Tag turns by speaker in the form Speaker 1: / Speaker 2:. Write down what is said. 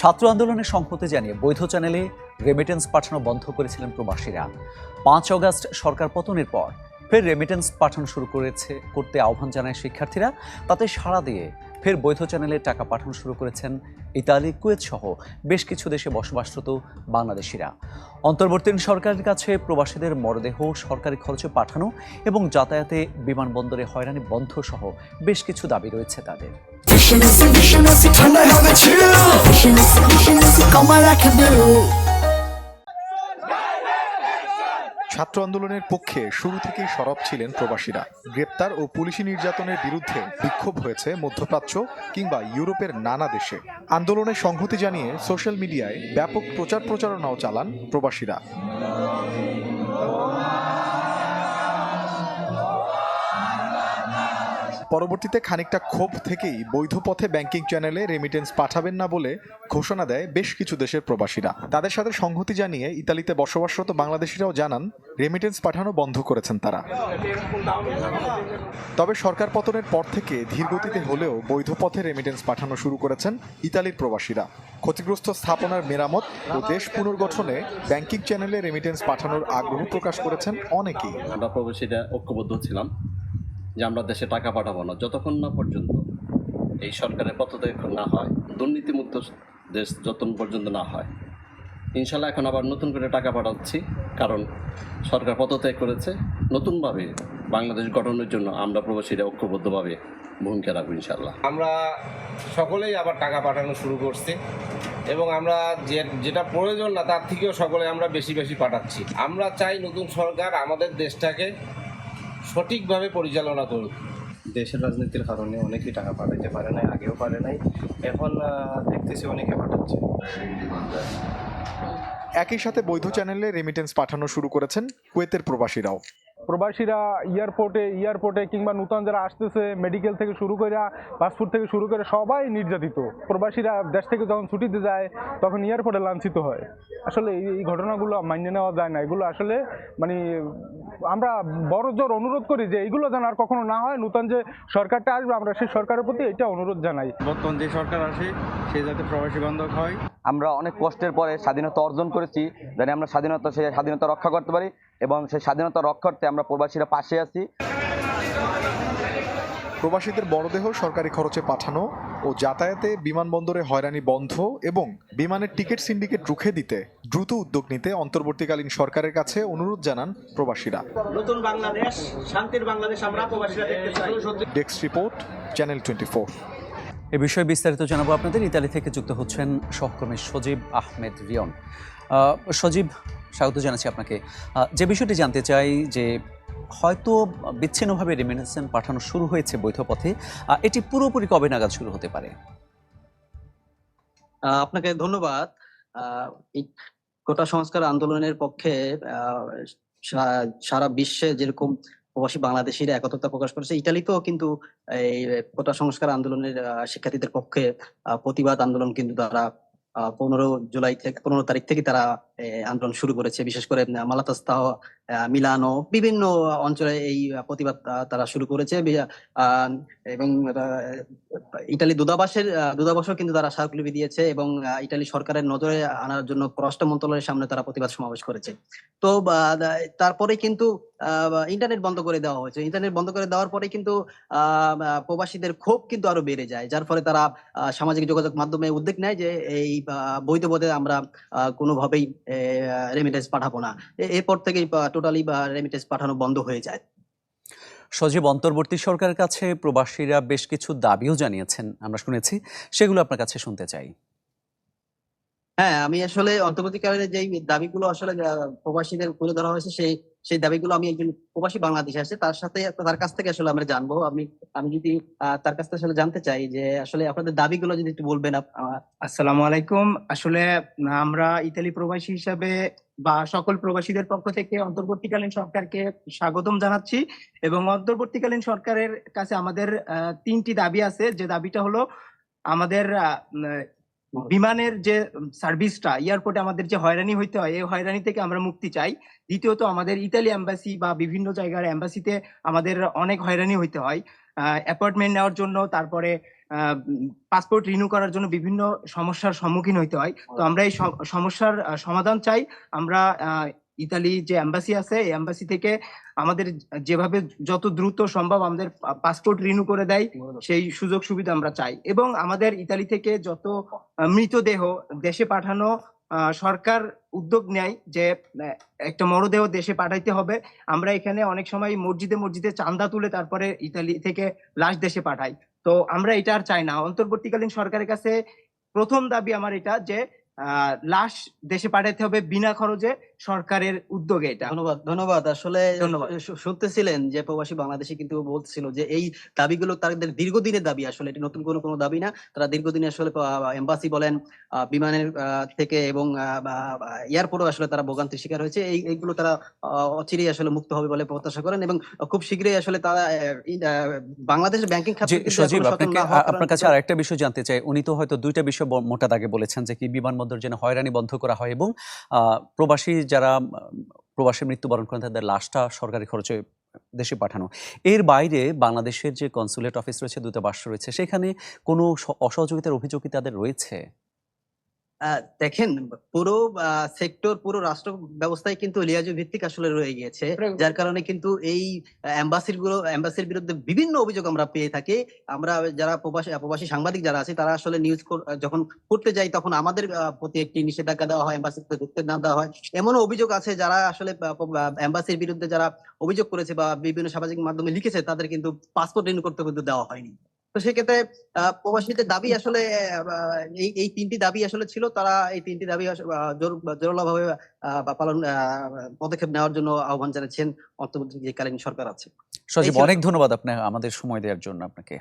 Speaker 1: ছাত্র আন্দোলনের সংহতি জানিয়ে বৈধ চ্যানেলে রেমিটেন্স পাঠানো বন্ধ করেছিলেন প্রবাসীরা। পাঁচ অগাস্ট সরকার পতনের পর ফের রেমিটেন্স পাঠানো শুরু করেছে, করতে আহ্বান জানায় শিক্ষার্থীরা। তাতে সাড়া দিয়ে ফের বৈধ চ্যানেলে টাকা পাঠানো শুরু করেছেন ইতালি, কুয়েত সহ বেশ কিছু দেশে বসবাসরত বাংলাদেশিরা। অন্তর্বর্তীন সরকারের কাছে প্রবাসীদের মরদেহ, সরকারি খরচে পাঠানো এবং যাতায়াতে বিমানবন্দরে হয়রানি বন্ধ সহ বেশ কিছু দাবি রয়েছে তাদের।
Speaker 2: হবে
Speaker 3: ছাত্র আন্দোলনের পক্ষে শুরু থেকেই সরব ছিলেন প্রবাসীরা। গ্রেপ্তার ও পুলিশি নির্যাতনের বিরুদ্ধে বিক্ষোভ হয়েছে মধ্যপ্রাচ্য কিংবা ইউরোপের নানা দেশে। আন্দোলনের সংহতি জানিয়ে সোশ্যাল মিডিয়ায় ব্যাপক প্রচার প্রচারণাও চালান প্রবাসীরা। পরবর্তীতে খানিকটা ক্ষোভ থেকেই বৈধ পথে ব্যাংকিং চ্যানেলে রেমিটেন্স পাঠাবেন না বলে ঘোষণা দেয় বেশ কিছু দেশের প্রবাসীরা। তাদের সাথে সংহতি জানিয়ে ইতালিতে বসবাসরত বাংলাদেশিরাও জানান রেমিটেন্স পাঠানো বন্ধ করেছেন তারা। তবে সরকার পতনের পর থেকে ধীরগতিতে হলেও বৈধ পথে রেমিটেন্স পাঠানো শুরু করেছেন ইতালির প্রবাসীরা। ক্ষতিগ্রস্ত স্থাপনার মেরামত ও দেশ পুনর্গঠনে ব্যাংকিং চ্যানেলে রেমিটেন্স পাঠানোর আগ্রহ প্রকাশ করেছেন অনেকেই।
Speaker 4: আমরা প্রবাসীরা ঐক্যবদ্ধ ছিলাম। যে আমরা দেশে টাকা পাঠাবো না। যতক্ষণ না পর্যন্ত এই সরকারের পদত্যাগ না হয়, দুর্নীতিমুক্ত দেশ যতক্ষণ পর্যন্ত না হয়, ইনশাল্লাহ এখন আবার নতুন করে টাকা পাঠাচ্ছি, কারণ সরকার পদত্যাগ করেছে। নতুনভাবে বাংলাদেশ গঠনের জন্য আমরা প্রবাসীরা ঐক্যবদ্ধভাবে ভূমিকা রাখব ইনশাল্লাহ।
Speaker 5: আমরা সকলেই আবার টাকা পাঠানো শুরু করছি এবং আমরা যে যেটা প্রয়োজন না, তার থেকেও সকলে আমরা বেশি বেশি পাঠাচ্ছি। আমরা চাই নতুন সরকার আমাদের দেশটাকে সঠিকভাবে পরিচালনা করুক
Speaker 6: দেশের রাজনীতির কারণে অনেকেই টাকা পাঠাইতে পারে নাই, আগেও পারে নাই, এখন দেখতেছি অনেকে পাঠাচ্ছে।
Speaker 3: একই সাথে বৈধ চ্যানেলে রেমিটেন্স পাঠানো শুরু করেছেন কুয়েতের প্রবাসীরাও।
Speaker 7: প্রবাসীরা এয়ারপোর্টে এয়ারপোর্টে কিংবা নূতন যারা আসতেছে মেডিকেল থেকে শুরু করে পাসপোর্ট থেকে শুরু করে সবাই নির্যাতিত। প্রবাসীরা দেশ থেকে যখন ছুটিতে যায়, তখন এয়ারপোর্টে লাঞ্ছিত হয়। আসলে এই ঘটনাগুলো মানিয়ে নেওয়া যায় না। এগুলো আসলে মানে আমরা বড় জোর অনুরোধ করি যে এইগুলো যেন আর কখনো না হয়। নূতন যে সরকারটা আসবে, আমরা সেই সরকারের প্রতি এটা অনুরোধ জানাই।
Speaker 6: বর্তমান যে সরকার আসে, সে যাতে প্রবাসী বান্ধব হয়।
Speaker 8: আমরা অনেক কষ্টের পরে স্বাধীনতা অর্জন করেছি যেন আমরা স্বাধীনতা সেই স্বাধীনতা রক্ষা করতে পারি এবং সেই স্বাধীনতা রক্ষার্থে আমরা প্রবাসীরা পাশে আছি।
Speaker 3: প্রবাসীদের মরদেহ সরকারি খরচে পাঠানো ও যাতায়াতে বিমানবন্দরে হয়রানি বন্ধ এবং বিমানের টিকিট সিন্ডিকেট রুখে দিতে দ্রুত উদ্যোগ নিতে অন্তর্বর্তীকালীন সরকারের কাছে অনুরোধ জানান প্রবাসীরা।
Speaker 9: নতুন বাংলাদেশ শান্তির বাংলাদেশ আমরা প্রবাসীরা দেখতে চাই।
Speaker 3: Desk report channel twenty four.
Speaker 1: এ বিষয়ে বিস্তারিত জানাব আপনাদের। ইতালি থেকে যুক্ত হচ্ছেন সহকর্মী সজীব আহমেদ রিয়ন। সজীব, স্বাগত জানাচ্ছি আপনাকে। যে বিষয়টি জানতে চাই যে হয়তো বিচ্ছিন্নভাবে রেমিনেশন পাঠানো শুরু হয়েছে বৈধ পথে এটি পুরোপুরি কবে নাগাদ শুরু হতে পারে?
Speaker 9: আপনাকে ধন্যবাদ। কোটা সংস্কার আন্দোলনের পক্ষে সারা বিশ্বে যেরকম প্রবাসী বাংলাদেশিরা একত্রতা প্রকাশ করেছে। ইতালিতেও কিন্তু এই কোটা সংস্কার আন্দোলনের শিক্ষার্থীদের পক্ষে প্রতিবাদ আন্দোলন কিন্তু তারা পনেরো জুলাই থেকে, পনেরো তারিখ থেকে তারা আন্দোলন শুরু করেছে বিশেষ করে আহ, মালাতাস্তাহ মিলানো বিভিন্ন অঞ্চলে এই প্রতিবাদ তারা শুরু করেছে। এবং ইটালি দূতাবাসের দূতাবাসও কিন্তু তারা স্মারকলিপি দিয়েছে এবং ইটালি সরকারের নজরে আনার জন্য পররাষ্ট্র মন্ত্রণালয়ের সামনে তারা প্রতিবাদ সমাবেশ করেছে। তো তারপরে কিন্তু ইন্টারনেট বন্ধ করে দেওয়া হয়েছে। ইন্টারনেট বন্ধ করে দেওয়ার পরে কিন্তু প্রবাসীদের ক্ষোভ কিন্তু আরও বেড়ে যায় যার ফলে তারা সামাজিক যোগাযোগ মাধ্যমে উদ্যোগ নেয় যে এই বৈধ পথে আমরা কোনোভাবেই রেমিটেন্স পাঠাবো না। এরপর থেকেই টোটালি রেমিটেন্স পাঠানো বন্ধ হয়ে যায়।
Speaker 1: সজীব অন্তর্বর্তী সরকারের কাছে প্রবাসীরা বেশ কিছু দাবিও জানিয়েছেন আমরা শুনেছি। সেগুলো আপনার কাছে শুনতে চাই।
Speaker 9: হ্যাঁ আমি আসলে অন্তর্বর্তীকালীন যে দাবিগুলো আসলে প্রবাসীদের তুলে ধরা হয়েছে সেই সেই দাবিগুলো আমি একজন প্রবাসী বাংলাদেশে আছে তার সাথে, তার কাছ থেকে আসলে আমরা জানব। আমি আমি যদি তার কাছ থেকে আসলে জানতে চাই যে আসলে আপনাদের দাবিগুলো যদি একটু বলবেন
Speaker 10: আসসালামু আলাইকুম। আসলে আমরা ইতালি প্রবাসী হিসাবে বা সকল প্রবাসীদের পক্ষ থেকে অন্তর্বর্তীকালীন সরকারকে স্বাগতম জানাচ্ছি এবং অন্তর্বর্তীকালীন সরকারের কাছে আমাদের তিনটি দাবি আছে। যে দাবিটা হলো আমাদের বিমানের যে সার্ভিসটা এয়ারপোর্টে আমাদের যে হয়রানি হইতে হয় এই হয়রানি থেকে আমরা মুক্তি চাই। দ্বিতীয়ত আমাদের ইতালি এম্বাসি বা বিভিন্ন জায়গার এম্বাসিতে আমাদের অনেক হয়রানি হইতে হয়। অ্যাপয়েন্টমেন্ট নেওয়ার জন্য তারপরে পাসপোর্ট রিনিউ করার জন্য বিভিন্ন সমস্যার সম্মুখীন হইতে হয়। তো আমরা এই সম- সমস্যার সমাধান চাই। আমরা ইতালি যে অ্যাম্বাসি আছে এই অ্যাম্বাসি থেকে আমাদের যেভাবে যত দ্রুত সম্ভব আমাদের পাসপোর্ট রিনিউ করে দেয় সেই সুযোগ সুবিধা আমরা চাই। এবং আমাদের ইতালি থেকে যত মৃতদেহ দেশে পাঠানো সরকার উদ্যোগ নেয় যে একটা মরদেহ দেশে পাঠাইতে হবে আমরা এখানে অনেক সময় মসজিদে মসজিদে চান্দা তুলে তারপরে ইতালি থেকে লাশ দেশে পাঠাই। তো আমরা এটা আর চাই না। অন্তর্বর্তীকালীন সরকারের কাছে প্রথম দাবি আমার এটা যে লাশ দেশে পাঠাইতে হবে বিনা খরচে। সরকারের উদ্যোগে এটা।
Speaker 9: ধন্যবাদ ধন্যবাদ। আসলে
Speaker 10: ধন্যবাদ।
Speaker 9: শুনতেছিলেন যে প্রবাসী বাংলাদেশি কিন্তু বলছিল যে এই দাবিগুলো তাদের দীর্ঘদিনের দাবি আসলে এটা নতুন কোনো কোনো দাবি না। তারা দীর্ঘদিনে আসলে এম্বাসি বলেন আহ, বিমানের আহ, থেকে এবং এয়ারপোর্টও আসলে তারা ভোগান্তির শিকার হয়েছে। এই এইগুলো তারা আহ, অচিরেই আসলে মুক্ত হবে বলে প্রত্যাশা করেন এবং খুব শীঘ্রই আসলে তারা বাংলাদেশের ব্যাংকিং খাতে
Speaker 1: সজীব আপনাকে আপনার কাছে আর একটা বিষয় জানতে চাই। উনি তো হয়তো দুইটা বিষয় মোটা দাগে বলেছেন যে কি বিমানবন্দর যেন হয়রানি বন্ধ করা হয় এবং আহ, প্রবাসী যারা প্রবাসে মৃত্যুবরণ করেন তাদের লাশটা সরকারি খরচে দেশে পাঠানো। এর বাইরে বাংলাদেশের যে কনসুলেট অফিস রয়েছে দূতাবাস রয়েছে, সেখানে কোনো অসহযোগিতার অভিযোগ তাদের রয়েছে?
Speaker 9: দেখেন পুরো সেক্টর পুরো রাষ্ট্র ব্যবস্থায় কিন্তু লিয়াজু ভিত্তিক আসলে রয়ে গিয়েছে। যার কারণে কিন্তু এই এম্বাসিরগুলো এম্বাসির বিরুদ্ধে বিভিন্ন অভিযোগ আমরা পেয়ে থাকি। আমরা যারা প্রবাসী প্রবাসী সাংবাদিক যারা আছে তারা আসলে নিউজ যখন করতে যাই তখন আমাদের প্রতি একটি নিষেধাজ্ঞা দেওয়া হয় এম্বাসিতে ঢুকতে না দেওয়া হয়। এমন অভিযোগ আছে যারা আসলে এম্বাসির বিরুদ্ধে যারা অভিযোগ করেছে বা বিভিন্ন সামাজিক মাধ্যমে লিখেছে তাদের কিন্তু পাসপোর্ট রিনিউ করতে কিন্তু দেওয়া হয়নি। তো সেক্ষেত্রে প্রবাসীদের দাবি আসলে এই এই তিনটি দাবি আসলে ছিল। তারা এই তিনটি দাবি জোরালোভাবে পালন আহ, পদক্ষেপ নেওয়ার জন্য আহ্বান জানাচ্ছেন কালীন সরকার আছে।
Speaker 1: সজীব অনেক ধন্যবাদ আপনার আমাদের সময় দেওয়ার জন্য আপনাকে।